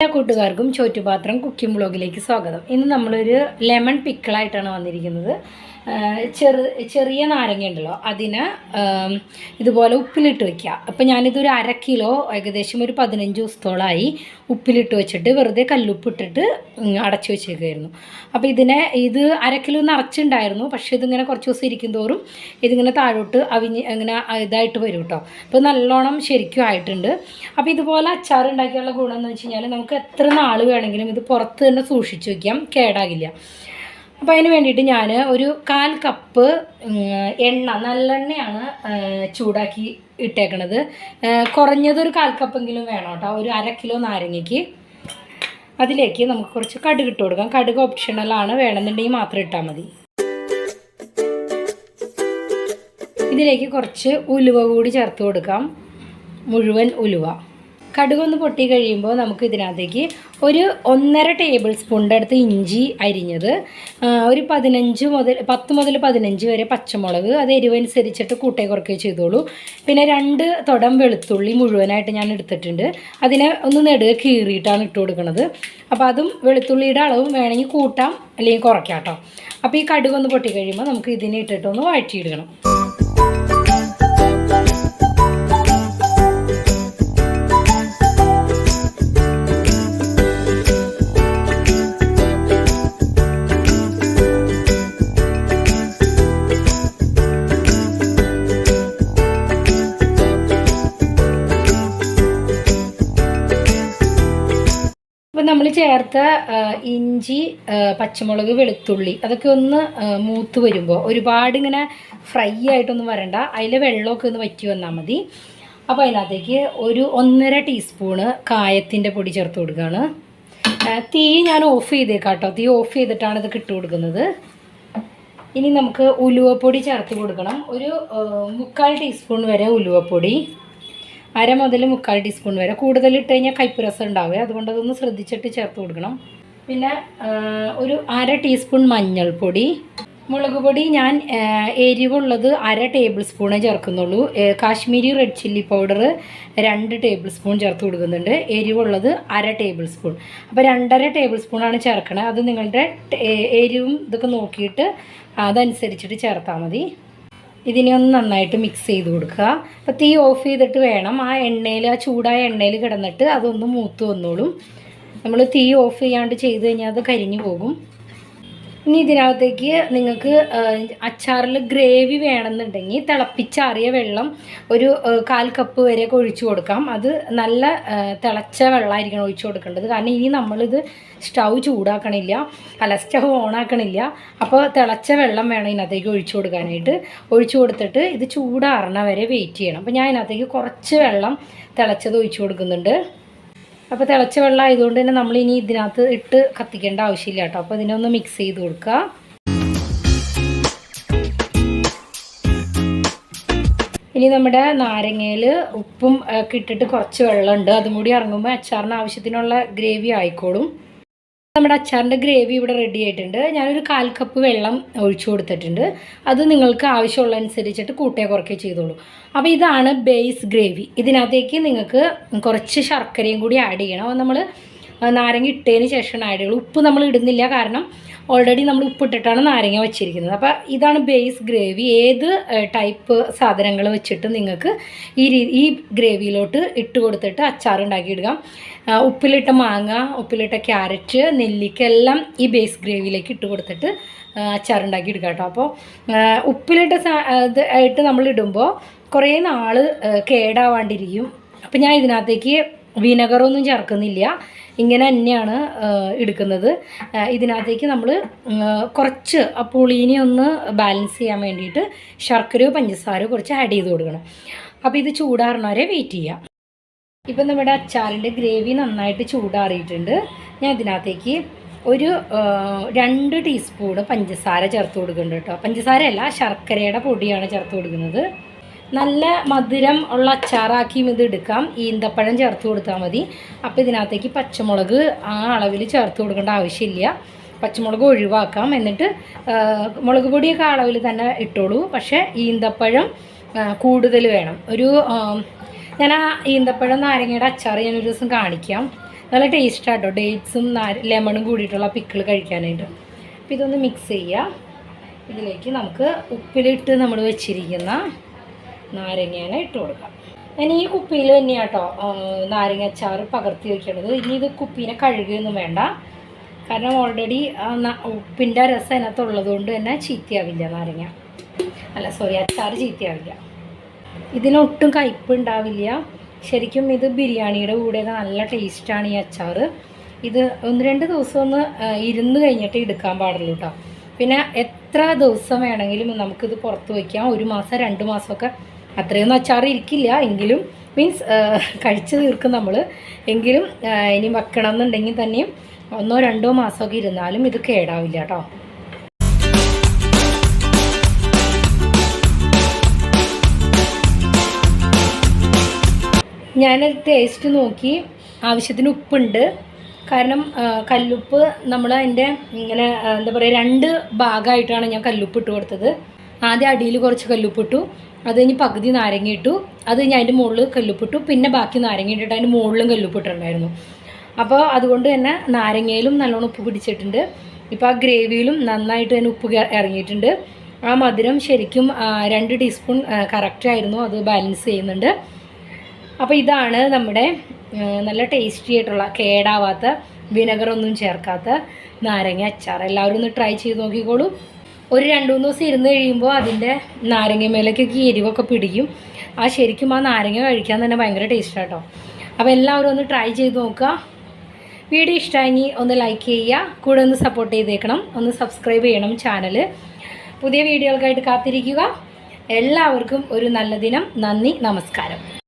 എല്ലാ കൂട്ടുകാർക്കും ചോറ്റുപാത്രം കുക്കിംഗ് ബ്ലോഗിലേക്ക് സ്വാഗതം. ഇന്ന് നമ്മളൊരു ലെമൺ പിക്കിളായിട്ടാണ് വന്നിരിക്കുന്നത്. ചെറു ചെറിയ നാരങ്ങ ഉണ്ടല്ലോ അതിന് ഇതുപോലെ ഉപ്പിലിട്ട് വയ്ക്കുക അപ്പം ഞാനിതൊരു അര കിലോ ഏകദേശം ഒരു പതിനഞ്ച് ദിവസത്തോളമായി ഉപ്പിലിട്ട് വെച്ചിട്ട് വെറുതെ കല്ലുപ്പിട്ടിട്ട് അടച്ചു വെച്ചേക്കുമായിരുന്നു അപ്പോൾ ഇതിനെ ഇത് അര കിലോ നിറച്ചുണ്ടായിരുന്നു പക്ഷേ ഇതിങ്ങനെ കുറച്ച് ദിവസം ഇരിക്കും തോറും ഇതിങ്ങനെ താഴോട്ട് അവിഞ്ഞ് ഇങ്ങനെ ഇതായിട്ട് വരും കേട്ടോ. അപ്പോൾ നല്ലോണം ശരിക്കും ആയിട്ടുണ്ട്. അപ്പോൾ ഇതുപോലെ അച്ചാർ ഉണ്ടാക്കിയുള്ള ഗുണം എന്ന് വെച്ച് കഴിഞ്ഞാൽ നമുക്ക് എത്ര നാൾ വേണമെങ്കിലും ഇത് പുറത്ത് തന്നെ സൂക്ഷിച്ച് വയ്ക്കാം കേടാകില്ല. അപ്പോൾ അതിന് വേണ്ടിയിട്ട് ഞാൻ ഒരു കാൽ കപ്പ് എണ്ണ നല്ലെണ്ണയാണ് ചൂടാക്കി ഇട്ടേക്കണത്. കുറഞ്ഞതൊരു കാൽ കപ്പെങ്കിലും വേണം കേട്ടോ ഒരു അര കിലോ നാരങ്ങയ്ക്ക്. അതിലേക്ക് നമുക്ക് കുറച്ച് കടുക് ഇട്ട് കൊടുക്കാം. കടുക് ഓപ്ഷണലാണ് വേണമെന്നുണ്ടെങ്കിൽ മാത്രം ഇട്ടാൽ മതി. ഇതിലേക്ക് കുറച്ച് ഉലുവ കൂടി ചേർത്ത് കൊടുക്കാം. മുഴുവൻ ഉലുവ. കടുകൊന്ന് പൊട്ടി കഴിയുമ്പോൾ നമുക്ക് ഇതിനകത്തേക്ക് ഒരു ഒന്നര ടേബിൾ സ്പൂണിന്റെ അടുത്ത് ഇഞ്ചി അരിഞ്ഞത് ഒരു പതിനഞ്ച് മുതൽ പത്ത് മുതൽ പതിനഞ്ച് വരെ പച്ചമുളക് അത് എരിവനുസരിച്ചിട്ട് കൂട്ടേ കുറയ്ക്കുകയോ ചെയ്തോളൂ. പിന്നെ രണ്ട് തുടം വെളുത്തുള്ളി മുഴുവനായിട്ട് ഞാൻ എടുത്തിട്ടുണ്ട്. അതിനെ ഒന്ന് നെടുക കീറിയിട്ടാണ് ഇട്ട് കൊടുക്കുന്നത് അപ്പോൾ അതും വെളുത്തുള്ളിയുടെ അളവും വേണമെങ്കിൽ കൂട്ടാം അല്ലെങ്കിൽ കുറയ്ക്കാം കേട്ടോ. അപ്പോൾ ഈ കടുകൊന്ന് പൊട്ടി കഴിയുമ്പോൾ നമുക്ക് ഇതിനെ ഇട്ടിട്ടൊന്ന് വഴറ്റിയിടണം നമ്മൾ ചേർത്ത ഇഞ്ചി പച്ചമുളക് വെളുത്തുള്ളി അതൊക്കെ ഒന്ന് മൂത്ത് വരുമ്പോൾ ഒരുപാട് ഇങ്ങനെ ഫ്രൈ ആയിട്ടൊന്നും വരണ്ട. അതിലെ വെള്ളമൊക്കെ ഒന്ന് വറ്റി വന്നാൽ മതി. അപ്പോൾ അതിനകത്തേക്ക് ഒരു ഒന്നര ടീസ്പൂണ് കായത്തിന്റെ പൊടി ചേർത്ത് കൊടുക്കുകയാണ് തീ ഞാൻ ഓഫ് ചെയ്തേക്കാം കേട്ടോ തീ ഓഫ് ചെയ്തിട്ടാണ് ഇത് കിട്ടു കൊടുക്കുന്നത്. ഇനി നമുക്ക് ഉലുവപ്പൊടി ചേർത്ത് കൊടുക്കണം. ഒരു മുക്കാൽ ടീസ്പൂൺ വരെ ഉലുവപ്പൊടി. അര മുതൽ മുക്കാൽ ടീസ്പൂൺ വരെ. കൂടുതൽ ഇട്ട് കഴിഞ്ഞാൽ കയ്പ്പ് രസം ഉണ്ടാവുക. അതുകൊണ്ട് അതൊന്ന് ശ്രദ്ധിച്ചിട്ട് ചേർത്ത് കൊടുക്കണം. പിന്നെ ഒരു അര ടീസ്പൂൺ മഞ്ഞൾപ്പൊടി. മുളക് പൊടി ഞാൻ എരിവുള്ളത് അര ടേബിൾ സ്പൂണേ ചേർക്കുന്നുള്ളൂ. കാശ്മീരി റെഡ് ചില്ലി പൗഡർ രണ്ട് ടേബിൾ സ്പൂൺ ചേർത്ത് കൊടുക്കുന്നുണ്ട്. എരിവുള്ളത് അര ടേബിൾ സ്പൂൺ. അപ്പോൾ രണ്ടര ടേബിൾ സ്പൂണാണ് ചേർക്കണത് അത് നിങ്ങളുടെ എരിവും ഇതൊക്കെ നോക്കിയിട്ട് അതനുസരിച്ചിട്ട് ചേർത്താൽ മതി. ഇതിനെ ഒന്ന് നന്നായിട്ട് മിക്സ് ചെയ്ത് കൊടുക്കുക. അപ്പോൾ തീ ഓഫ് ചെയ്തിട്ട് വേണം. ആ എണ്ണയിൽ ആ ചൂടായ എണ്ണയിൽ കിടന്നിട്ട് അതൊന്ന് മൂത്ത് വന്നോളും. നമ്മൾ തീ ഓഫ് ചെയ്യാണ്ട് ചെയ്ത് കഴിഞ്ഞാൽ അത് കരിഞ്ഞു പോകും. ഇനി ഇതിനകത്തേക്ക് നിങ്ങൾക്ക് അച്ചാറിൽ ഗ്രേവി വേണമെന്നുണ്ടെങ്കിൽ തിളപ്പിച്ചാറിയ വെള്ളം ഒരു കാൽ കപ്പ് വരെ ഒഴിച്ചു കൊടുക്കാം. അത് നല്ല തിളച്ച വെള്ളമായിരിക്കണം ഒഴിച്ചു കൊടുക്കേണ്ടത്. കാരണം ഇനി നമ്മളിത് സ്റ്റൗ ചൂടാക്കണില്ല. അല്ല സ്റ്റൗ ഓണാക്കണില്ല. അപ്പോൾ തിളച്ച വെള്ളം വേണം ഇതിനകത്തേക്ക് ഒഴിച്ചു കൊടുക്കാനായിട്ട്. ഒഴിച്ചു കൊടുത്തിട്ട് ഇത് ചൂടാറണ വരെ വെയിറ്റ് ചെയ്യണം. അപ്പോൾ ഞാൻ ഇതിനകത്തേക്ക് കുറച്ച് വെള്ളം തിളച്ചത് ഒഴിച്ചു കൊടുക്കുന്നുണ്ട്. അപ്പോൾ തിളച്ച വെള്ളം ആയതുകൊണ്ട് തന്നെ നമ്മൾ ഇനി ഇതിനകത്ത് ഇട്ട് കത്തിക്കേണ്ട ആവശ്യമില്ല കേട്ടോ. അപ്പോൾ ഇതിനൊന്ന് മിക്സ് ചെയ്ത് കൊടുക്കുക ഇനി നമ്മുടെ നാരങ്ങയിൽ ഉപ്പും ഒക്കെ ഇട്ടിട്ട് കുറച്ച് വെള്ളമുണ്ട്. അതും കൂടി ഇറങ്ങുമ്പോൾ അച്ചാറിന് ആവശ്യത്തിനുള്ള ഗ്രേവി ആയിക്കോളും. നമ്മുടെ അച്ചാറിന്റെ ഗ്രേവി ഇവിടെ റെഡി ആയിട്ടുണ്ട്. ഞാനൊരു കാൽ കപ്പ് വെള്ളം ഒഴിച്ചു കൊടുത്തിട്ടുണ്ട്. അത് നിങ്ങൾക്ക് ആവശ്യമുള്ള അനുസരിച്ചിട്ട് കൂട്ടേ കുറയ്ക്കേ ചെയ്തോളൂ. അപ്പോൾ ഇതാണ് ബേസ് ഗ്രേവി ഇതിനകത്തേക്ക് നിങ്ങൾക്ക് കുറച്ച് ശർക്കരയും കൂടി ആഡ് ചെയ്യണം. നമ്മൾ നാരങ്ങ ഇട്ടതിന് ശേഷമാണ് ആഡ് ചെയ്യുള്ളൂ ഉപ്പ് നമ്മൾ ഇടുന്നില്ല കാരണം ഓൾറെഡി നമ്മൾ ഉപ്പിട്ടിട്ടാണ് നാരങ്ങ വെച്ചിരിക്കുന്നത്. അപ്പോൾ ഇതാണ് ബേസ് ഗ്രേവി ഏത് ടൈപ്പ് സാധനങ്ങൾ വെച്ചിട്ട് നിങ്ങൾക്ക് ഈ രീ ഈ ഗ്രേവിയിലോട്ട് ഇട്ട് കൊടുത്തിട്ട് അച്ചാർ ഉണ്ടാക്കിയിടുക ഉപ്പിലിട്ട മാങ്ങ ഉപ്പിലിട്ട ക്യാരറ്റ് നെല്ലിക്ക എല്ലാം ഈ ബേസ് ഗ്രേവിയിലേക്ക് ഇട്ട് കൊടുത്തിട്ട് അച്ചാർ ഉണ്ടാക്കി എടുക്കാം കേട്ടോ. അപ്പോൾ ഉപ്പിലിട്ട സാ- ആയിട്ട് നമ്മൾ ഇടുമ്പോൾ കുറേ നാൾ കേടാവാണ്ടിരിക്കും. അപ്പോൾ ഞാൻ ഇതിനകത്തേക്ക് വിനെഗറൊന്നും ചേർക്കുന്നില്ല. ഇങ്ങനെ തന്നെയാണ് എടുക്കുന്നത്. ഇതിനകത്തേക്ക് നമ്മൾ കുറച്ച് ആ പുളീനെ ഒന്ന് ബാലൻസ് ചെയ്യാൻ വേണ്ടിയിട്ട് ശർക്കരയോ പഞ്ചസാരയോ കുറച്ച് ആഡ് ചെയ്ത് കൊടുക്കണം. അപ്പോൾ ഇത് ചൂടാറണ വരെ വെയിറ്റ് ചെയ്യാം. ഇപ്പം നമ്മുടെ അച്ചാറിന്റെ ഗ്രേവി നന്നായിട്ട് ചൂടാറിയിട്ടുണ്ട്. ഞാൻ ഇതിനകത്തേക്ക് ഒരു രണ്ട് ടീസ്പൂണ് പഞ്ചസാര ചേർത്ത് കൊടുക്കുന്നുണ്ട് കേട്ടോ. പഞ്ചസാര അല്ല ശർക്കരയുടെ പൊടിയാണ് ചേർത്ത് കൊടുക്കുന്നത്. നല്ല മധുരം ഉള്ള അച്ചാറാക്കിയും ഇത് എടുക്കാം. ഈന്തപ്പഴം ചേർത്ത് കൊടുത്താൽ മതി. അപ്പോൾ ഇതിനകത്തേക്ക് പച്ചമുളക് ആ അളവിൽ ചേർത്ത് കൊടുക്കേണ്ട ആവശ്യമില്ല. പച്ചമുളക് ഒഴിവാക്കാം. എന്നിട്ട് മുളക് പൊടിയൊക്കെ അളവിൽ തന്നെ ഇട്ടോളൂ. പക്ഷേ ഈന്തപ്പഴം കൂടുതൽ വേണം. ഒരു ഞാൻ ആ ഈന്തപ്പഴം നാരങ്ങയുടെ അച്ചാർ ഞാൻ ഒരു ദിവസം കാണിക്കാം. നല്ല ടേസ്റ്റാട്ടോ ഡേറ്റ്സും ലെമണും കൂടിയിട്ടുള്ള പിക്കിൾ കഴിക്കാനായിട്ട്. അപ്പോൾ ഇതൊന്ന് മിക്സ് ചെയ്യുക ഇതിലേക്ക് നമുക്ക് ഉപ്പിലിട്ട് നമ്മൾ വെച്ചിരിക്കുന്ന നാരങ്ങേനെ ഇട്ട് കൊടുക്കാം. ഞാൻ ഈ കുപ്പിയിൽ തന്നെയാണ് കേട്ടോ നാരങ്ങ അച്ചാർ പകർത്തി വയ്ക്കേണ്ടത് ഇനി ഇത് കുപ്പീനെ കഴുകുകയൊന്നും വേണ്ട. കാരണം ഓൾറെഡി ഉപ്പിന്റെ രസം അതിനകത്തുള്ളത് കൊണ്ട് തന്നെ ചീത്തയാവില്ല നാരങ്ങ. അല്ല സോറി അച്ചാർ ചീത്തയാവില്ല. ഇതിനൊട്ടും കയ്പ്പ് ഉണ്ടാവില്ല. ശരിക്കും ഇത് ബിരിയാണിയുടെ കൂടെ നല്ല ടേസ്റ്റാണ് ഈ അച്ചാർ ഇത് ഒന്ന് രണ്ട് ദിവസം ഒന്ന് ഇരുന്ന് കഴിഞ്ഞിട്ട് എടുക്കാൻ പാടുള്ളൂ കേട്ടോ പിന്നെ എത്ര ദിവസം വേണമെങ്കിലും നമുക്കിത് പുറത്ത് വയ്ക്കാം ഒരു മാസം രണ്ട് മാസമൊക്കെ അത്രയൊന്നും അച്ചാർ ഇരിക്കില്ല എങ്കിലും മീൻസ് കഴിച്ച് തീർക്കും നമ്മൾ എങ്കിലും ഇനി വെക്കണം എന്നുണ്ടെങ്കിൽ തന്നെയും ഒന്നോ രണ്ടോ മാസമൊക്കെ ഇരുന്നാലും ഇത് കേടാവില്ല കേട്ടോ. ഞാനത് ടേസ്റ്റ് നോക്കി. ആവശ്യത്തിന് ഉപ്പുണ്ട്. കാരണം കല്ലുപ്പ് നമ്മൾ അതിന്റെ ഇങ്ങനെ എന്താ പറയുക രണ്ട് ഭാഗമായിട്ടാണ് ഞാൻ കല്ലുപ്പ് ഇട്ട് കൊടുത്തത്. ആദ്യം അടിയിൽ കുറച്ച് കല്ലുപ്പിട്ടു. അത് കഴിഞ്ഞ് പകുതി നാരങ്ങ ഇട്ടു അത് കഴിഞ്ഞ് അതിന്റെ മുകളിൽ കല്ലുപ്പിട്ടു. പിന്നെ ബാക്കി നാരങ്ങ ഇട്ടിട്ട് അതിന്റെ മുകളിലും കല്ലുപ്പിട്ടുണ്ടായിരുന്നു അപ്പോൾ അതുകൊണ്ട് തന്നെ നാരങ്ങയിലും നല്ലോണം ഉപ്പ് പിടിച്ചിട്ടുണ്ട്. ഇപ്പോൾ ആ ഗ്രേവിയിലും നന്നായിട്ട് തന്നെ ഉപ്പ് ഇറങ്ങിയിട്ടുണ്ട്. ആ മധുരം ശരിക്കും രണ്ട് ടീസ്പൂൺ കറക്റ്റായിരുന്നു അത് ബാലൻസ് ചെയ്യുന്നുണ്ട്. അപ്പോൾ ഇതാണ് നമ്മുടെ നല്ല ടേസ്റ്റി ആയിട്ടുള്ള കേടാവാത്ത വിനെഗറൊന്നും ചേർക്കാത്ത നാരങ്ങ അച്ചാർ. എല്ലാവരും ഒന്ന് ട്രൈ ചെയ്ത് നോക്കിക്കോളൂ. ഒരു രണ്ട് മൂന്ന് ദിവസം ഇരുന്ന് കഴിയുമ്പോൾ അതിന്റെ നാരങ്ങ മേലേക്കൊക്കെ ഈ എരിവൊക്കെ പിടിക്കും ആ ശരിക്കും ആ നാരങ്ങ കഴിക്കാൻ തന്നെ ഭയങ്കര ടേസ്റ്റ് അപ്പോൾ എല്ലാവരും ഒന്ന് ട്രൈ ചെയ്ത് നോക്കുക. വീഡിയോ ഇഷ്ടമായി ഒന്ന് ലൈക്ക് ചെയ്യുക. കൂടെ ഒന്ന് സപ്പോർട്ട് ചെയ്തേക്കണം. ഒന്ന് സബ്സ്ക്രൈബ് ചെയ്യണം ചാനൽ പുതിയ വീഡിയോകൾക്കായിട്ട് കാത്തിരിക്കുക. എല്ലാവർക്കും ഒരു നല്ല ദിനം. നന്ദി. നമസ്കാരം.